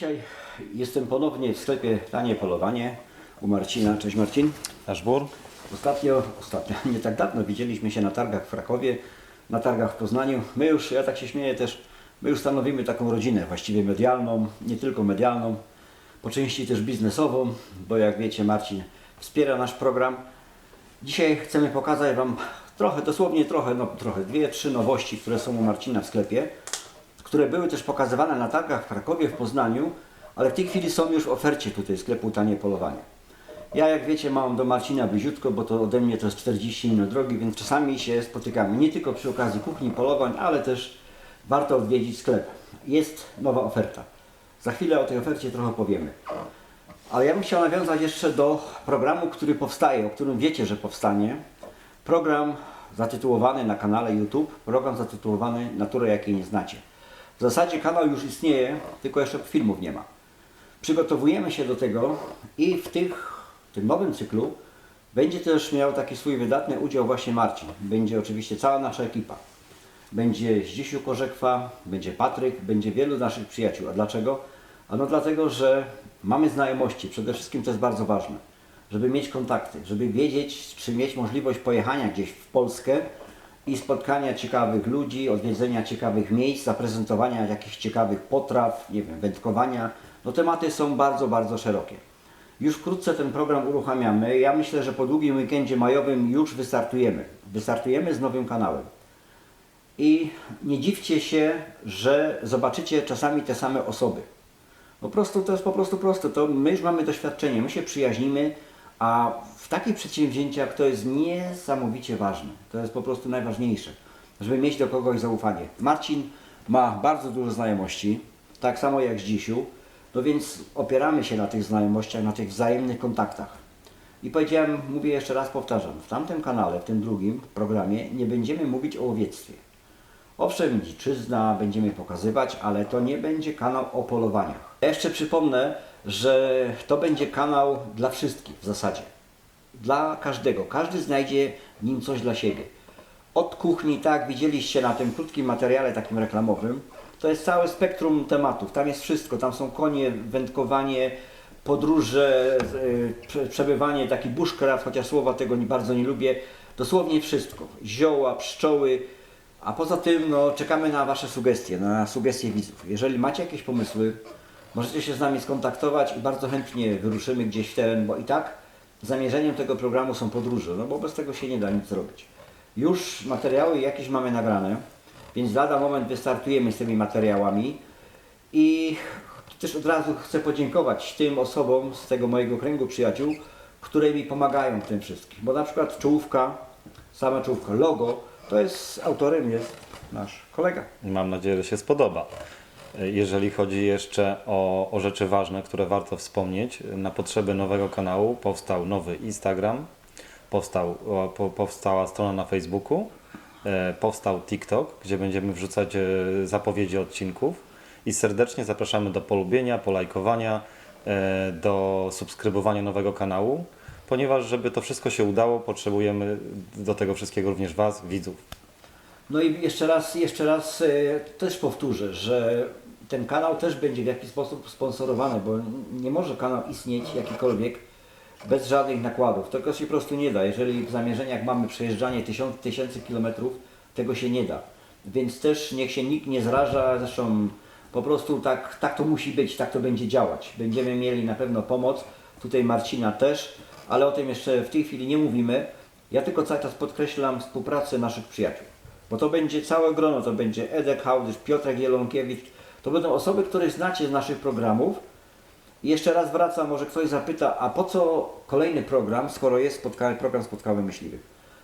Dzisiaj jestem ponownie w sklepie Tanie Polowanie u Marcina. Cześć Marcin. Nasz bór? Ostatnio, ostatnio, nie tak dawno widzieliśmy się na targach w Krakowie, na targach w Poznaniu. My już, ja tak się śmieję też, my już stanowimy taką rodzinę właściwie medialną, nie tylko medialną, po części też biznesową, bo jak wiecie Marcin wspiera nasz program. Dzisiaj chcemy pokazać Wam trochę, dosłownie trochę, no trochę, dwie, trzy nowości, które są u Marcina w sklepie, które były też pokazywane na targach w Krakowie, w Poznaniu, ale w tej chwili są już w ofercie tutaj sklepu Tanie Polowanie. Ja jak wiecie mam do Marcina bliziutko, bo to ode mnie to jest 40 minut drogi, więc czasami się spotykamy nie tylko przy okazji kuchni polowań, ale też warto odwiedzić sklep. Jest nowa oferta. Za chwilę o tej ofercie trochę powiemy. Ale ja bym chciał nawiązać jeszcze do programu, który powstaje, o którym wiecie, że powstanie. Program zatytułowany na kanale YouTube, program zatytułowany Naturę jakiej nie znacie. W zasadzie kanał już istnieje, tylko jeszcze filmów nie ma. Przygotowujemy się do tego i w tych, tym nowym cyklu będzie też miał taki swój wydatny udział właśnie Marcin. Będzie oczywiście cała nasza ekipa. Będzie Zdzisiu Korzekwa, będzie Patryk, będzie wielu naszych przyjaciół. A dlaczego? Ano dlatego, że mamy znajomości. Przede wszystkim to jest bardzo ważne. Żeby mieć kontakty, żeby wiedzieć, czy mieć możliwość pojechania gdzieś w Polskę i spotkania ciekawych ludzi, odwiedzenia ciekawych miejsc, zaprezentowania jakichś ciekawych potraw, nie wiem, wędkowania. No tematy są bardzo, bardzo szerokie. Już wkrótce ten program uruchamiamy. Ja myślę, że po długim weekendzie majowym już wystartujemy. Wystartujemy z nowym kanałem. I nie dziwcie się, że zobaczycie czasami te same osoby. Po prostu to jest po prostu proste. To my już mamy doświadczenie, my się przyjaźnimy, a w takich przedsięwzięciach to jest niesamowicie ważne. To jest po prostu najważniejsze, żeby mieć do kogoś zaufanie. Marcin ma bardzo dużo znajomości, tak samo jak Zdzisiu, no więc opieramy się na tych znajomościach, na tych wzajemnych kontaktach. I powiedziałem, mówię jeszcze raz, powtarzam, w tamtym kanale, w tym drugim programie nie będziemy mówić o łowiectwie. Owszem, dziczyzna będziemy pokazywać, ale to nie będzie kanał o polowaniach. Jeszcze przypomnę, że to będzie kanał dla wszystkich w zasadzie. Dla każdego. Każdy znajdzie w nim coś dla siebie. Od kuchni, tak, widzieliście na tym krótkim materiale takim reklamowym, to jest całe spektrum tematów. Tam jest wszystko. Tam są konie, wędkowanie, podróże, prze- przebywanie, taki bushcraft, chociaż słowa tego bardzo nie lubię. Dosłownie wszystko. Zioła, pszczoły, a poza tym no, czekamy na Wasze sugestie, na sugestie widzów. Jeżeli macie jakieś pomysły, możecie się z nami skontaktować i bardzo chętnie wyruszymy gdzieś w teren, bo i tak zamierzeniem tego programu są podróże, no bo bez tego się nie da nic zrobić. Już materiały jakieś mamy nagrane, więc lada moment wystartujemy z tymi materiałami i też od razu chcę podziękować tym osobom z tego mojego kręgu przyjaciół, które mi pomagają w tym wszystkim. Bo na przykład czołówka, sama czołówka, logo, to jest autorem jest nasz kolega. Mam nadzieję, że się spodoba. Jeżeli chodzi jeszcze o, o rzeczy ważne, które warto wspomnieć, na potrzeby nowego kanału powstał nowy Instagram, powstał, po, powstała strona na Facebooku, e, powstał TikTok, gdzie będziemy wrzucać e, zapowiedzi odcinków i serdecznie zapraszamy do polubienia, polajkowania, e, do subskrybowania nowego kanału, ponieważ żeby to wszystko się udało, potrzebujemy do tego wszystkiego również Was, widzów. No i jeszcze raz, jeszcze raz też powtórzę, że ten kanał też będzie w jakiś sposób sponsorowany, bo nie może kanał istnieć jakikolwiek bez żadnych nakładów. Tego się po prostu nie da. Jeżeli w zamierzeniach mamy przejeżdżanie tysiąc, tysięcy kilometrów, tego się nie da. Więc też niech się nikt nie zraża, zresztą po prostu tak, tak to musi być, tak to będzie działać. Będziemy mieli na pewno pomoc, tutaj Marcina też, ale o tym jeszcze w tej chwili nie mówimy. Ja tylko cały czas podkreślam współpracę naszych przyjaciół. Bo to będzie całe grono, to będzie Edek Hałdysz, Piotrek Jelonkiewicz, to będą osoby, które znacie z naszych programów. I jeszcze raz wracam, może ktoś zapyta, a po co kolejny program, skoro jest program Spotkały Myśliwych?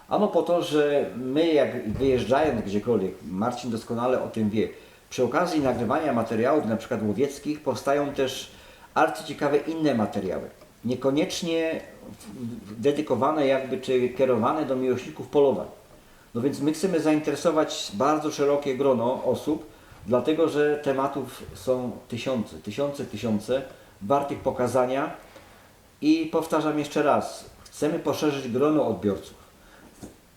Ano po to, że my jak wyjeżdżając gdziekolwiek, Marcin doskonale o tym wie, przy okazji nagrywania materiałów, na przykład łowieckich, powstają też arcyciekawe inne materiały. Niekoniecznie dedykowane jakby, czy kierowane do miłośników polowań. No więc my chcemy zainteresować bardzo szerokie grono osób, dlatego że tematów są tysiące, tysiące, tysiące, wartych pokazania i powtarzam jeszcze raz, chcemy poszerzyć grono odbiorców.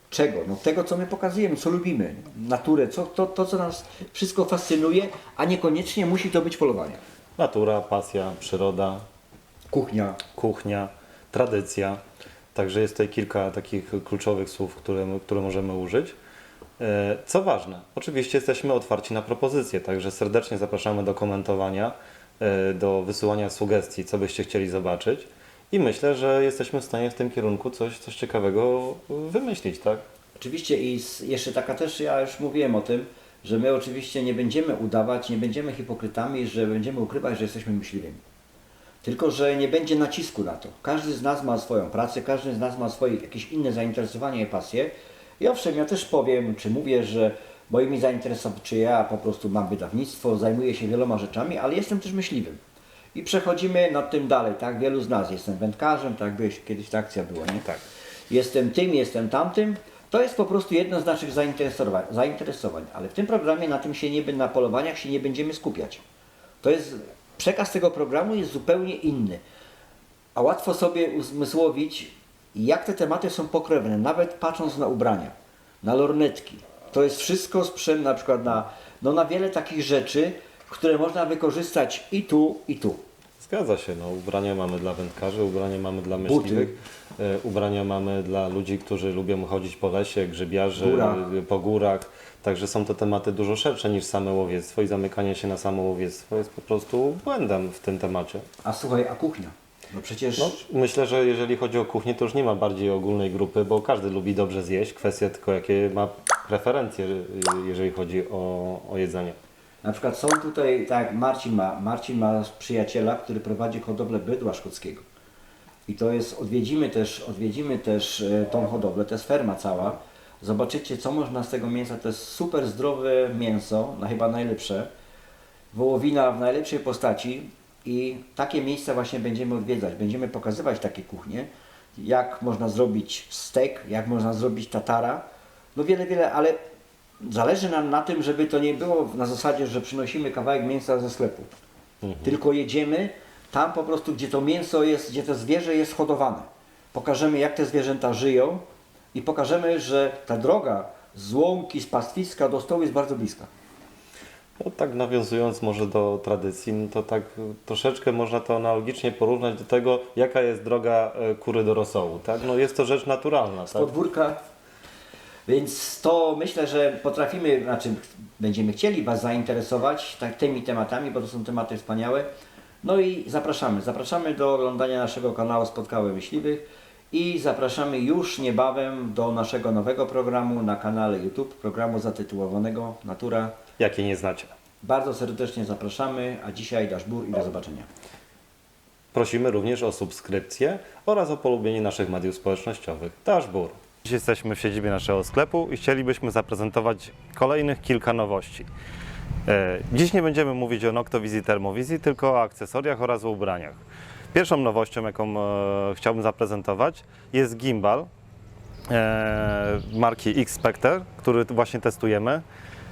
Czego? No tego, co my pokazujemy, co lubimy, naturę, co, to, to, co nas wszystko fascynuje, a niekoniecznie musi to być polowanie. Natura, pasja, przyroda, Kuchnia. kuchnia, tradycja. Także jest tutaj kilka takich kluczowych słów, które, które możemy użyć. E, Co ważne, oczywiście jesteśmy otwarci na propozycje, także serdecznie zapraszamy do komentowania, e, do wysyłania sugestii, co byście chcieli zobaczyć. I myślę, że jesteśmy w stanie w tym kierunku coś, coś ciekawego wymyślić, tak? Oczywiście i jeszcze taka też, ja już mówiłem o tym, że my oczywiście nie będziemy udawać, nie będziemy hipokrytami, że będziemy ukrywać, że jesteśmy myśliwymi. Tylko, że nie będzie nacisku na to. Każdy z nas ma swoją pracę, każdy z nas ma swoje jakieś inne zainteresowanie i pasje. I owszem, ja też powiem, czy mówię, że moimi zainteresowaniami, czy ja po prostu mam wydawnictwo, zajmuję się wieloma rzeczami, ale jestem też myśliwym. I przechodzimy nad tym dalej, tak? Wielu z nas. Jestem wędkarzem, tak? Byłeś, kiedyś ta akcja była, nie? Tak. Jestem tym, jestem tamtym. To jest po prostu jedno z naszych zainteresowań, zainteresowań. ale w tym programie na tym się nie, na polowaniach się nie będziemy skupiać. To jest, przekaz tego programu jest zupełnie inny. A łatwo sobie uzmysłowić, jak te tematy są pokrewne, nawet patrząc na ubrania, na lornetki. To jest wszystko sprzęt na przykład na, no na wiele takich rzeczy, które można wykorzystać i tu, i tu. Zgadza się, no, ubrania mamy dla wędkarzy, ubrania mamy dla myśliwych, e, ubrania mamy dla ludzi, którzy lubią chodzić po lesie, grzybiarzy, po górach. Także są to tematy dużo szersze niż same łowiectwo i zamykanie się na samo łowiectwo jest po prostu błędem w tym temacie. A słuchaj, a kuchnia? No przecież No, myślę, że jeżeli chodzi o kuchnię, to już nie ma bardziej ogólnej grupy, bo każdy lubi dobrze zjeść. Kwestia tylko jakie ma preferencje, e, jeżeli chodzi o, o jedzenie. Na przykład są tutaj, tak Marcin ma, Marcin ma przyjaciela, który prowadzi hodowlę bydła szkockiego. I to jest, odwiedzimy też, odwiedzimy też e, tą hodowlę, to jest ferma cała. Zobaczycie, co można z tego mięsa, to jest super zdrowe mięso, na chyba najlepsze. Wołowina w najlepszej postaci i takie miejsca właśnie będziemy odwiedzać. Będziemy pokazywać takie kuchnie, jak można zrobić steak, jak można zrobić tatara. No wiele, wiele, ale zależy nam na tym, żeby to nie było na zasadzie, że przynosimy kawałek mięsa ze sklepu. Tylko jedziemy tam po prostu, gdzie to mięso jest, gdzie to zwierzę jest hodowane. Pokażemy, jak te zwierzęta żyją i pokażemy, że ta droga z łąki, z pastwiska do stołu jest bardzo bliska. No, tak nawiązując może do tradycji, no to tak troszeczkę można to analogicznie porównać do tego, jaka jest droga e, kury do rosołu. Tak? No, jest to rzecz naturalna. z Tak? podwórka. Więc to myślę, że potrafimy, znaczy będziemy chcieli Was zainteresować tak, tymi tematami, bo to są tematy wspaniałe. No i zapraszamy. Zapraszamy do oglądania naszego kanału Spotkały Myśliwych i zapraszamy już niebawem do naszego nowego programu na kanale YouTube, programu zatytułowanego Natura. Jakie nie znacie. Bardzo serdecznie zapraszamy, a dzisiaj Daszbur i do zobaczenia. Prosimy również o subskrypcję oraz o polubienie naszych mediów społecznościowych. Dashboard. Dziś jesteśmy w siedzibie naszego sklepu i chcielibyśmy zaprezentować kolejnych kilka nowości. E, Dziś nie będziemy mówić o Noctowizji Thermowizji, tylko o akcesoriach oraz o ubraniach. Pierwszą nowością, jaką e, chciałbym zaprezentować, jest gimbal e, marki X-Spectre, który właśnie testujemy.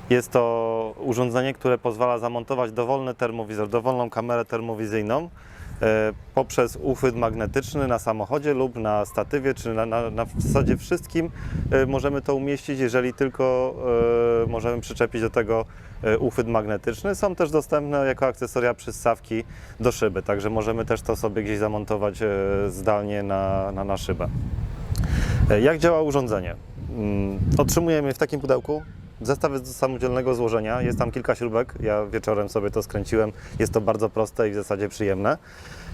Jest to urządzenie, które pozwala zamontować dowolny termowizor, dowolną kamerę termowizyjną e, poprzez uchwyt magnetyczny na samochodzie lub na statywie, czy na, na, na w zasadzie wszystkim e, możemy to umieścić, jeżeli tylko e, możemy przyczepić do tego uchwyt magnetyczny. Są też dostępne jako akcesoria przystawki do szyby, także możemy też to sobie gdzieś zamontować zdalnie na, na, na szybę. Jak działa urządzenie? Mm, Otrzymujemy w takim pudełku zestaw jest do samodzielnego złożenia. Jest tam kilka śrubek. Ja wieczorem sobie to skręciłem. Jest to bardzo proste i w zasadzie przyjemne.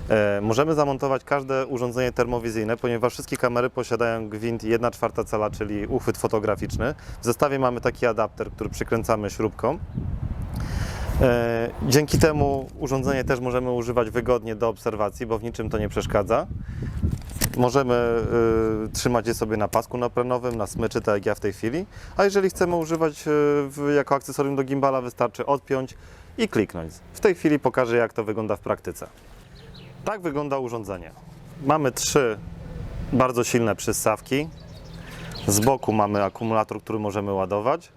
E, Możemy zamontować każde urządzenie termowizyjne, ponieważ wszystkie kamery posiadają gwint 1 czwarta cala, czyli uchwyt fotograficzny. W zestawie mamy taki adapter, który przykręcamy śrubką. E, Dzięki temu urządzenie też możemy używać wygodnie do obserwacji, bo w niczym to nie przeszkadza. Możemy y, trzymać je sobie na pasku naprenowym, na smyczy, tak jak ja w tej chwili. A jeżeli chcemy używać y, jako akcesorium do gimbala, wystarczy odpiąć i kliknąć. W tej chwili pokażę, jak to wygląda w praktyce. Tak wygląda urządzenie. Mamy trzy bardzo silne przystawki. Z boku mamy akumulator, który możemy ładować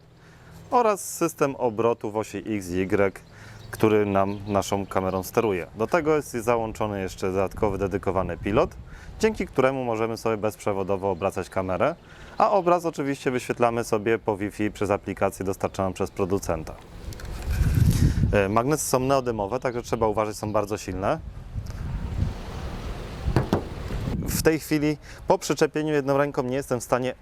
oraz system obrotu w osi X Y, który nam naszą kamerą steruje. Do tego jest załączony jeszcze dodatkowy dedykowany pilot, dzięki któremu możemy sobie bezprzewodowo obracać kamerę, a obraz oczywiście wyświetlamy sobie po Wi-Fi przez aplikację dostarczoną przez producenta. E, Magnesy są neodymowe, także trzeba uważać, są bardzo silne. W tej chwili po przyczepieniu jedną ręką nie jestem w stanie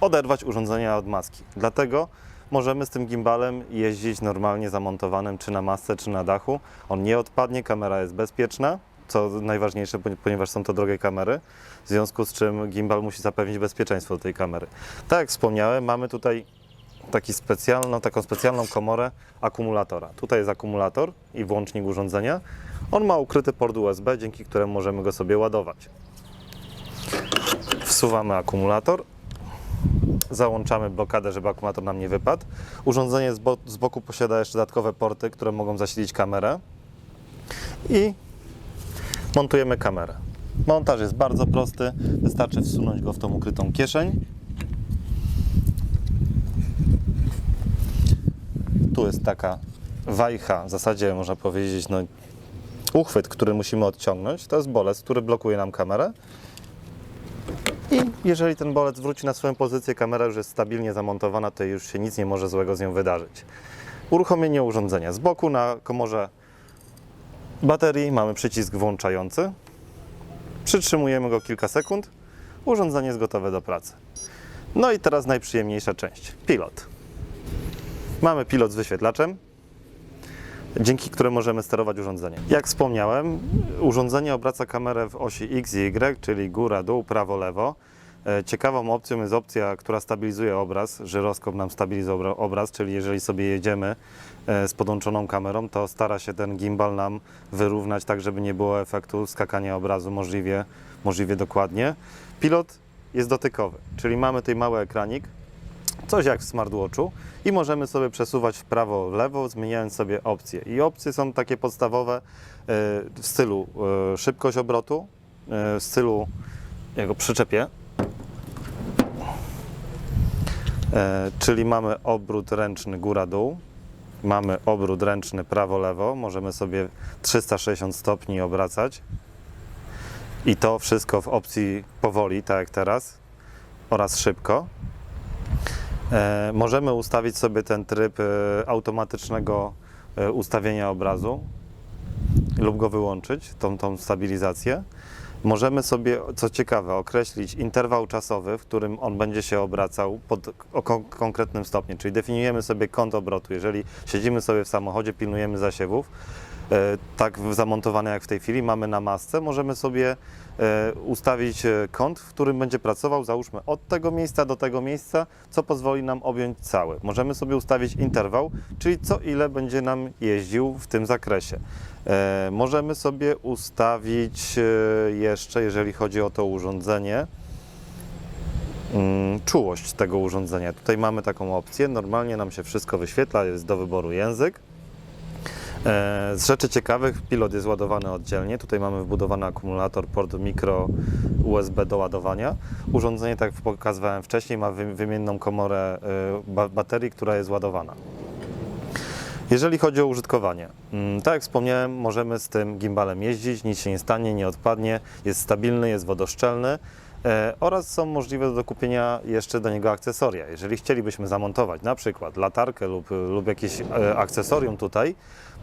oderwać urządzenia od maski. Dlatego możemy z tym gimbalem jeździć normalnie zamontowanym czy na masce, czy na dachu. On nie odpadnie, kamera jest bezpieczna, co najważniejsze, poni- ponieważ są to drogie kamery, w związku z czym gimbal musi zapewnić bezpieczeństwo tej kamery. Tak jak wspomniałem, mamy tutaj taki specjalną, taką specjalną komorę akumulatora. Tutaj jest akumulator i włącznik urządzenia. On ma ukryty port USB, dzięki któremu możemy go sobie ładować. Wsuwamy akumulator, załączamy blokadę, żeby akumulator nam nie wypadł. Urządzenie z, bo z boku posiada jeszcze dodatkowe porty, które mogą zasilić kamerę i montujemy kamerę. Montaż jest bardzo prosty, wystarczy wsunąć go w tą ukrytą kieszeń. Tu jest taka wajcha, w zasadzie można powiedzieć, no, uchwyt, który musimy odciągnąć. To jest bolec, który blokuje nam kamerę. Jeżeli ten bolec wróci na swoją pozycję, kamera już jest stabilnie zamontowana, to już się nic nie może złego z nią wydarzyć. Uruchomienie urządzenia. Z boku na komorze baterii mamy przycisk włączający. Przytrzymujemy go kilka sekund. Urządzenie jest gotowe do pracy. No i teraz najprzyjemniejsza część. Pilot. Mamy pilot z wyświetlaczem, dzięki któremu możemy sterować urządzenie. Jak wspomniałem, urządzenie obraca kamerę w osi X i Y, czyli góra, dół, prawo, lewo. E, Ciekawą opcją jest opcja, która stabilizuje obraz. Żyroskop nam stabilizuje obra- obraz, czyli jeżeli sobie jedziemy e, z podłączoną kamerą, to stara się ten gimbal nam wyrównać tak, żeby nie było efektu skakania obrazu możliwie, możliwie dokładnie. Pilot jest dotykowy, czyli mamy tutaj mały ekranik, coś jak w smartwatchu i możemy sobie przesuwać w prawo, w lewo, zmieniając sobie opcje. I opcje są takie podstawowe e, w stylu szybkość obrotu, w stylu, ja go przyczepię, E, czyli mamy obrót ręczny góra-dół, mamy obrót ręczny prawo-lewo, możemy sobie 360 stopni obracać i to wszystko w opcji powoli, tak jak teraz, oraz szybko. E, możemy ustawić sobie ten tryb e, automatycznego e, ustawienia obrazu lub go wyłączyć, tą, tą stabilizację. Możemy sobie, co ciekawe, określić interwał czasowy, w którym on będzie się obracał pod o kon- konkretnym stopniu, czyli definiujemy sobie kąt obrotu. Jeżeli siedzimy sobie w samochodzie, pilnujemy zasiewów, tak w- zamontowane jak w tej chwili, mamy na masce, możemy sobie e, ustawić e, kąt, w którym będzie pracował, załóżmy od tego miejsca do tego miejsca, co pozwoli nam objąć cały. Możemy sobie ustawić interwał, czyli co ile będzie nam jeździł w tym zakresie. E, możemy sobie ustawić e, jeszcze, jeżeli chodzi o to urządzenie, mm, czułość tego urządzenia. Tutaj mamy taką opcję. Normalnie nam się wszystko wyświetla, jest do wyboru język. E, Z rzeczy ciekawych, pilot jest ładowany oddzielnie. Tutaj mamy wbudowany akumulator, port mikro USB do ładowania. Urządzenie, tak jak pokazywałem wcześniej, ma wy- wymienną komorę e, ba- baterii, która jest ładowana. Jeżeli chodzi o użytkowanie, mm, tak jak wspomniałem, możemy z tym gimbalem jeździć, nic się nie stanie, nie odpadnie, jest stabilny, jest wodoszczelny oraz są możliwe do dokupienia jeszcze do niego akcesoria. Jeżeli chcielibyśmy zamontować na przykład latarkę lub, lub jakieś e, akcesorium tutaj,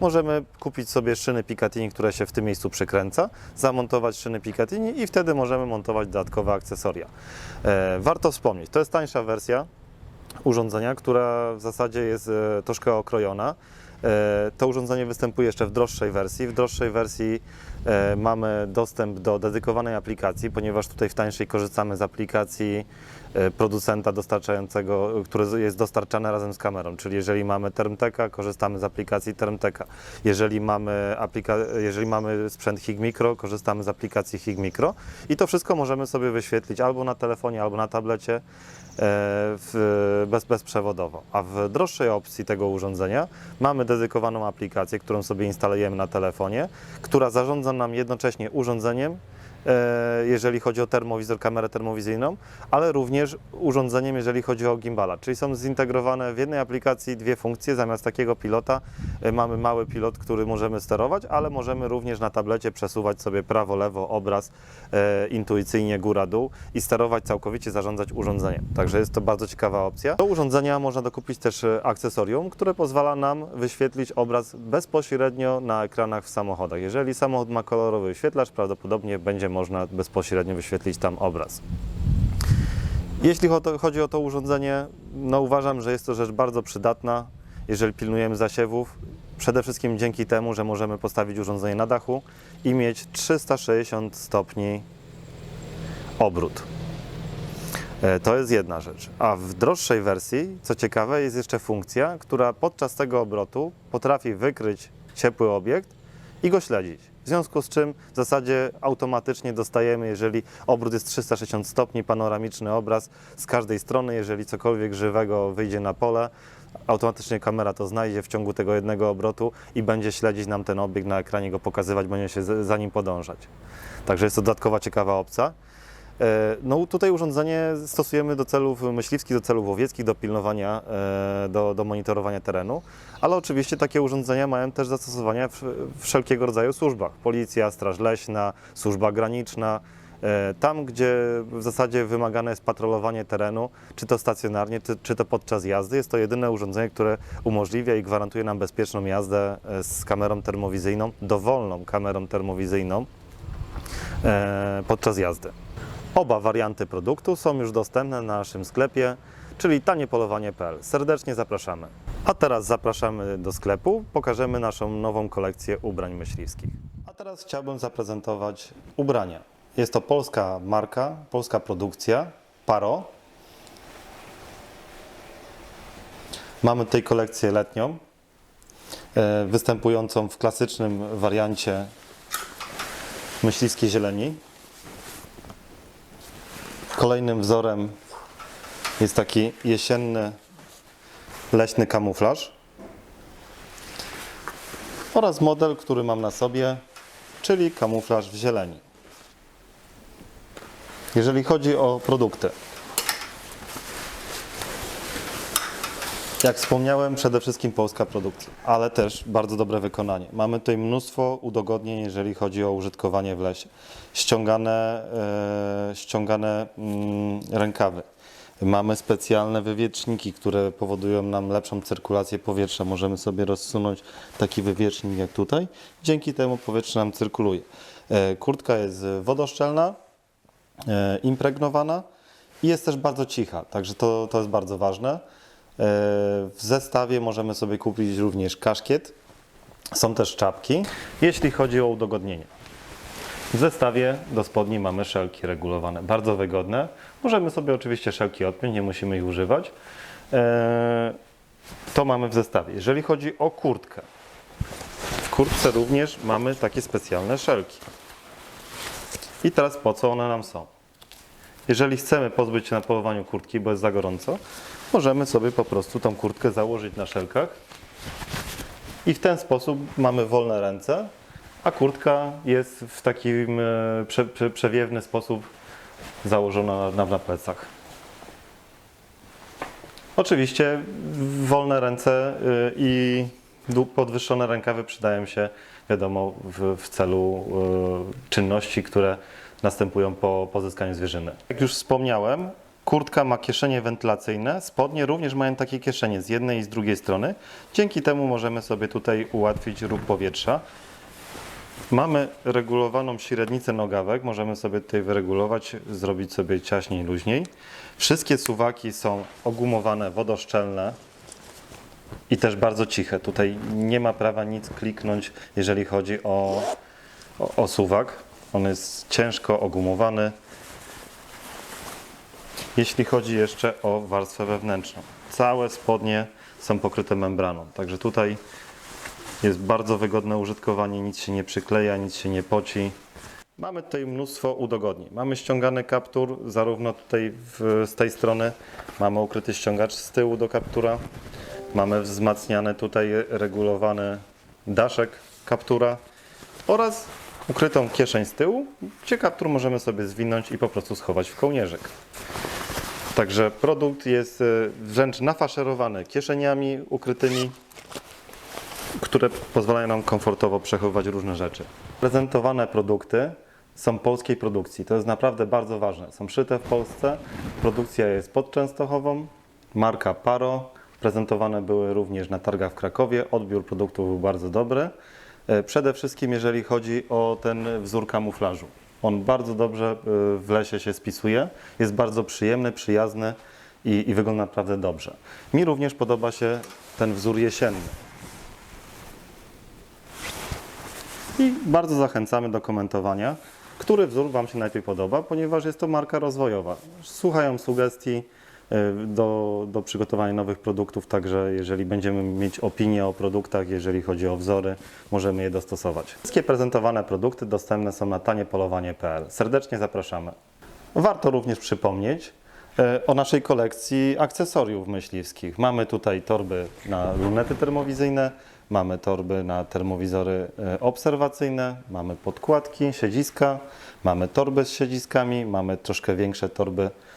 możemy kupić sobie szyny Picatinny, które się w tym miejscu przykręca, zamontować szyny Picatinny i wtedy możemy montować dodatkowe akcesoria. E, Warto wspomnieć, to jest tańsza wersja, urządzenia, która w zasadzie jest e, troszkę okrojona. E, To urządzenie występuje jeszcze w droższej wersji. W droższej wersji e, mamy dostęp do dedykowanej aplikacji, ponieważ tutaj w tańszej korzystamy z aplikacji e, producenta dostarczającego, który jest dostarczany razem z kamerą. Czyli jeżeli mamy Termteka, korzystamy z aplikacji Termteka. Jeżeli mamy, aplika- jeżeli mamy sprzęt Hig Micro, korzystamy z aplikacji Hig Micro. I to wszystko możemy sobie wyświetlić albo na telefonie, albo na tablecie e, w, bez, bezprzewodowo. A w droższej opcji tego urządzenia mamy dedykowaną aplikację, którą sobie instalujemy na telefonie, która zarządza nam jednocześnie urządzeniem, e, jeżeli chodzi o termowizor, kamerę termowizyjną, ale również urządzeniem, jeżeli chodzi o gimbala. Czyli są zintegrowane w jednej aplikacji dwie funkcje. Zamiast takiego pilota e, mamy mały pilot, który możemy sterować, ale możemy również na tablecie przesuwać sobie prawo, lewo, obraz e, intuicyjnie góra-dół i sterować całkowicie, zarządzać urządzeniem. Także jest to bardzo ciekawa opcja. Do urządzenia można dokupić też e, akcesorium, które pozwala nam wyświetlić obraz bezpośrednio na ekranach w samochodach. Jeżeli samochód ma kolorowy wyświetlacz, prawdopodobnie będzie można bezpośrednio wyświetlić tam obraz. Jeśli chodzi o to urządzenie, no uważam, że jest to rzecz bardzo przydatna, jeżeli pilnujemy zasiewów. Przede wszystkim dzięki temu, że możemy postawić urządzenie na dachu i mieć 360 stopni obrót. E, To jest jedna rzecz. A w droższej wersji, co ciekawe, jest jeszcze funkcja, która podczas tego obrotu potrafi wykryć ciepły obiekt i go śledzić. W związku z czym w zasadzie automatycznie dostajemy, jeżeli obrót jest 360 stopni, panoramiczny obraz z każdej strony, jeżeli cokolwiek żywego wyjdzie na pole, automatycznie kamera to znajdzie w ciągu tego jednego obrotu i będzie śledzić nam ten obiekt na ekranie, go pokazywać, będzie się za nim podążać. Także jest to dodatkowa ciekawa opcja. E, No tutaj urządzenie stosujemy do celów myśliwskich, do celów łowieckich, do pilnowania, e, do, do monitorowania terenu, ale oczywiście takie urządzenia mają też zastosowania w wszelkiego rodzaju służbach. Policja, Straż Leśna, służba graniczna, e, tam gdzie w zasadzie wymagane jest patrolowanie terenu, czy to stacjonarnie, czy, to podczas jazdy, jest to jedyne urządzenie, które umożliwia i gwarantuje nam bezpieczną jazdę z kamerą termowizyjną, dowolną kamerą termowizyjną podczas jazdy. Oba warianty produktu są już dostępne na naszym sklepie, czyli taniepolowanie.pl. Serdecznie zapraszamy. A teraz zapraszamy do sklepu, pokażemy naszą nową kolekcję ubrań myśliwskich. A teraz chciałbym zaprezentować ubrania. Jest to polska marka, polska produkcja, Paro. Mamy tutaj kolekcję letnią, e, występującą w klasycznym wariancie myśliwskiej zieleni. Kolejnym wzorem jest taki jesienny leśny kamuflaż oraz model, który mam na sobie, czyli kamuflaż w zieleni. Jeżeli chodzi o produkty, jak wspomniałem, przede wszystkim polska produkcja, ale też bardzo dobre wykonanie. Mamy tutaj mnóstwo udogodnień, jeżeli chodzi o użytkowanie w lesie. Ściągane, e, ściągane mm, rękawy. Mamy specjalne wywieczniki, które powodują nam lepszą cyrkulację powietrza. Możemy sobie rozsunąć taki wywiecznik jak tutaj. Dzięki temu powietrze nam cyrkuluje. E, kurtka jest wodoszczelna, e, impregnowana i jest też bardzo cicha, także to, to jest bardzo ważne. E, W zestawie możemy sobie kupić również kaszkiet, są też czapki. Jeśli chodzi o udogodnienie. W zestawie do spodni mamy szelki regulowane, bardzo wygodne. Możemy sobie oczywiście szelki odpiąć, nie musimy ich używać. E, To mamy w zestawie. Jeżeli chodzi o kurtkę, w kurtce również mamy takie specjalne szelki. I teraz po co one nam są? Jeżeli chcemy pozbyć się na polowaniu kurtki, bo jest za gorąco, możemy sobie po prostu tą kurtkę założyć na szelkach i w ten sposób mamy wolne ręce, a kurtka jest w takim e, prze, prze, przewiewny sposób założona na, na plecach. Oczywiście wolne ręce y, i podwyższone rękawy przydają się, wiadomo, w, w celu y, czynności, które następują po pozyskaniu zwierzyny. Jak już wspomniałem, kurtka ma kieszenie wentylacyjne, spodnie również mają takie kieszenie z jednej i z drugiej strony. Dzięki temu możemy sobie tutaj ułatwić ruch powietrza. Mamy regulowaną średnicę nogawek, możemy sobie tutaj wyregulować, zrobić sobie ciaśniej, luźniej. Wszystkie suwaki są ogumowane, wodoszczelne i też bardzo ciche. Tutaj nie ma prawa nic kliknąć, jeżeli chodzi o, o, o suwak. On jest ciężko ogumowany. Jeśli chodzi jeszcze o warstwę wewnętrzną, całe spodnie są pokryte membraną, także tutaj jest bardzo wygodne użytkowanie, nic się nie przykleja, nic się nie poci. Mamy tutaj mnóstwo udogodnień. Mamy ściągany kaptur, zarówno tutaj w, z tej strony mamy ukryty ściągacz z tyłu do kaptura. Mamy wzmacniany tutaj regulowany daszek kaptura oraz ukrytą kieszeń z tyłu, ciekaw, którą możemy sobie zwinąć i po prostu schować w kołnierzyk. Także produkt jest e, wręcz nafaszerowany kieszeniami ukrytymi, które pozwalają nam komfortowo przechowywać różne rzeczy. Prezentowane produkty są polskiej produkcji. To jest naprawdę bardzo ważne. Są szyte w Polsce. Produkcja jest pod Częstochową. Marka Paro. Prezentowane były również na targach w Krakowie. Odbiór produktów był bardzo dobry. E, Przede wszystkim jeżeli chodzi o ten wzór kamuflażu. On bardzo dobrze e, w lesie się spisuje. Jest bardzo przyjemny, przyjazny i, i wygląda naprawdę dobrze. Mi również podoba się ten wzór jesienny. I bardzo zachęcamy do komentowania, który wzór Wam się najlepiej podoba, ponieważ jest to marka rozwojowa. Słuchają sugestii y, do, do przygotowania nowych produktów, także jeżeli będziemy mieć opinie o produktach, jeżeli chodzi o wzory, możemy je dostosować. Wszystkie prezentowane produkty dostępne są na taniepolowanie.pl. Serdecznie zapraszamy. Warto również przypomnieć e, o naszej kolekcji akcesoriów myśliwskich. Mamy tutaj torby na lunety termowizyjne, mamy torby na termowizory e, obserwacyjne, mamy podkładki, siedziska, mamy torby z siedziskami, mamy troszkę większe torby e,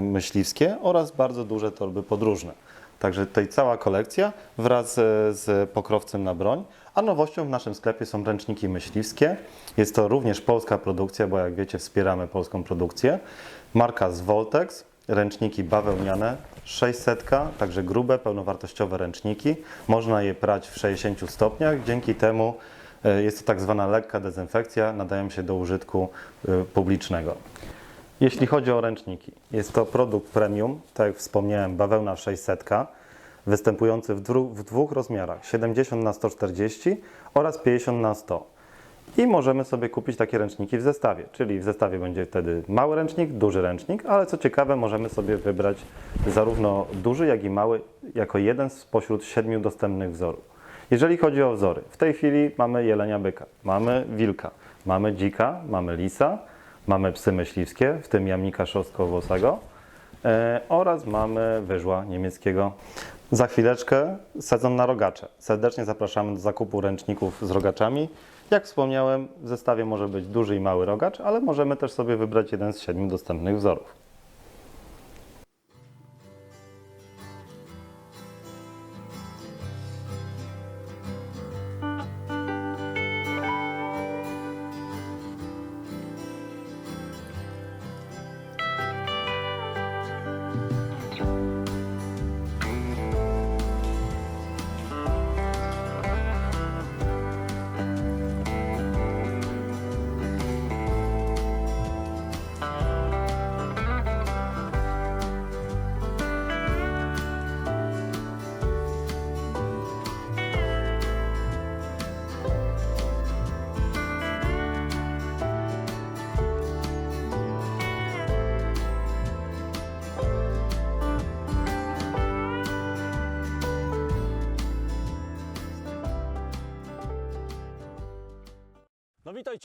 myśliwskie oraz bardzo duże torby podróżne. Także tutaj cała kolekcja wraz e, z pokrowcem na broń. A nowością w naszym sklepie są ręczniki myśliwskie. Jest to również polska produkcja, bo jak wiecie wspieramy polską produkcję. Marka z Voltex, ręczniki bawełniane, 600, także grube, pełnowartościowe ręczniki. Można je prać w 60 stopniach. Dzięki temu e, jest to tak zwana lekka dezynfekcja, nadają się do użytku e, publicznego. Jeśli chodzi o ręczniki, jest to produkt premium, tak jak wspomniałem, bawełna 600, występujący w, w dwóch rozmiarach 70 na 140 oraz 50 na 100. I możemy sobie kupić takie ręczniki w zestawie, czyli w zestawie będzie wtedy mały ręcznik, duży ręcznik, ale co ciekawe, możemy sobie wybrać zarówno duży, jak i mały jako jeden spośród siedmiu dostępnych wzorów. Jeżeli chodzi o wzory, w tej chwili mamy jelenia byka, mamy wilka, mamy dzika, mamy lisa, mamy psy myśliwskie, w tym jamnika szostkowłosego e, oraz mamy wyżła niemieckiego. Za chwileczkę sezon na rogacze. Serdecznie zapraszamy do zakupu ręczników z rogaczami. Jak wspomniałem, w zestawie może być duży i mały rogacz, ale możemy też sobie wybrać jeden z siedmiu dostępnych wzorów.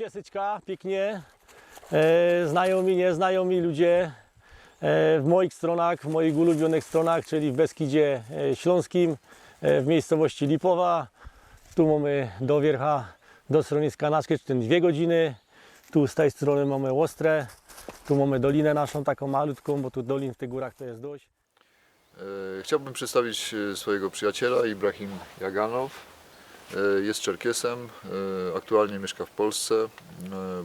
Witajcie Syczka, pięknie. E, znajomi, nieznajomi ludzie e, w moich stronach, w moich ulubionych stronach, czyli w Beskidzie e, Śląskim, e, w miejscowości Lipowa. Tu mamy do wiercha, do schroniska Naszkie, czyli dwie godziny. Tu z tej strony mamy Ostrę. Tu mamy dolinę naszą taką malutką, bo tu dolin w tych górach to jest dość. Chciałbym przedstawić swojego przyjaciela Ibrahim Jaganow. E, Jest Czerkiesem, e, aktualnie mieszka w Polsce. E,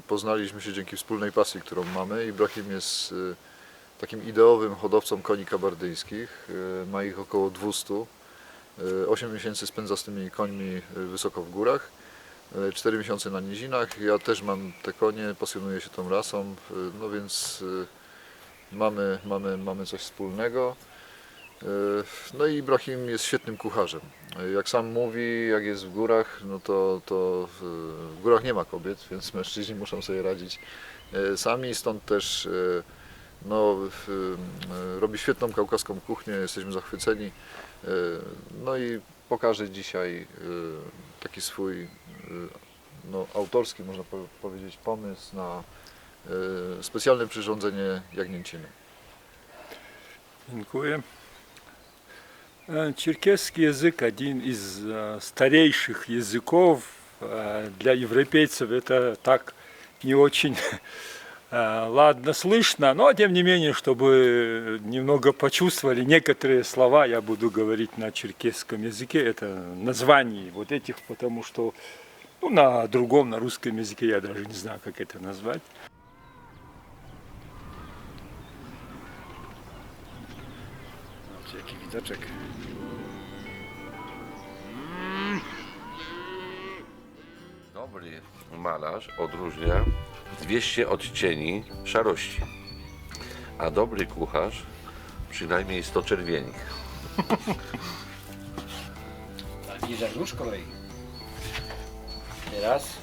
Poznaliśmy się dzięki wspólnej pasji, którą mamy. Ibrahim jest takim ideowym hodowcą koni kabardyjskich. Ma ich około 200. E, 8 miesięcy spędza z tymi końmi wysoko w górach. 4 miesiące na nizinach. Ja też mam te konie, pasjonuję się tą rasą, no więc mamy, mamy, mamy coś wspólnego. E, No i Ibrahim jest świetnym kucharzem. E, Jak sam mówi, jak jest w górach, no to, to w w górach nie ma kobiet, więc mężczyźni muszą sobie radzić e, sami, stąd też e, no, e, robi świetną kaukaską kuchnię, jesteśmy zachwyceni. E, No i pokaże dzisiaj e, taki swój e, no, autorski, można po- powiedzieć, pomysł na e, specjalne przyrządzenie jagnięciny. Dziękuję. Э, Черкесский язык один из э, старейших языков э, для европейцев это так не очень ладно слышно, но тем не менее, чтобы немного почувствовали некоторые слова, я буду говорить на черкесском языке, это название вот этих, потому что ну, на другом, на русском языке я даже не знаю, как это назвать. Jaki widoczek. Dobry malarz odróżnia 200 odcieni szarości, a dobry kucharz przynajmniej 100 czerwieni. Jak nóż kolei. Teraz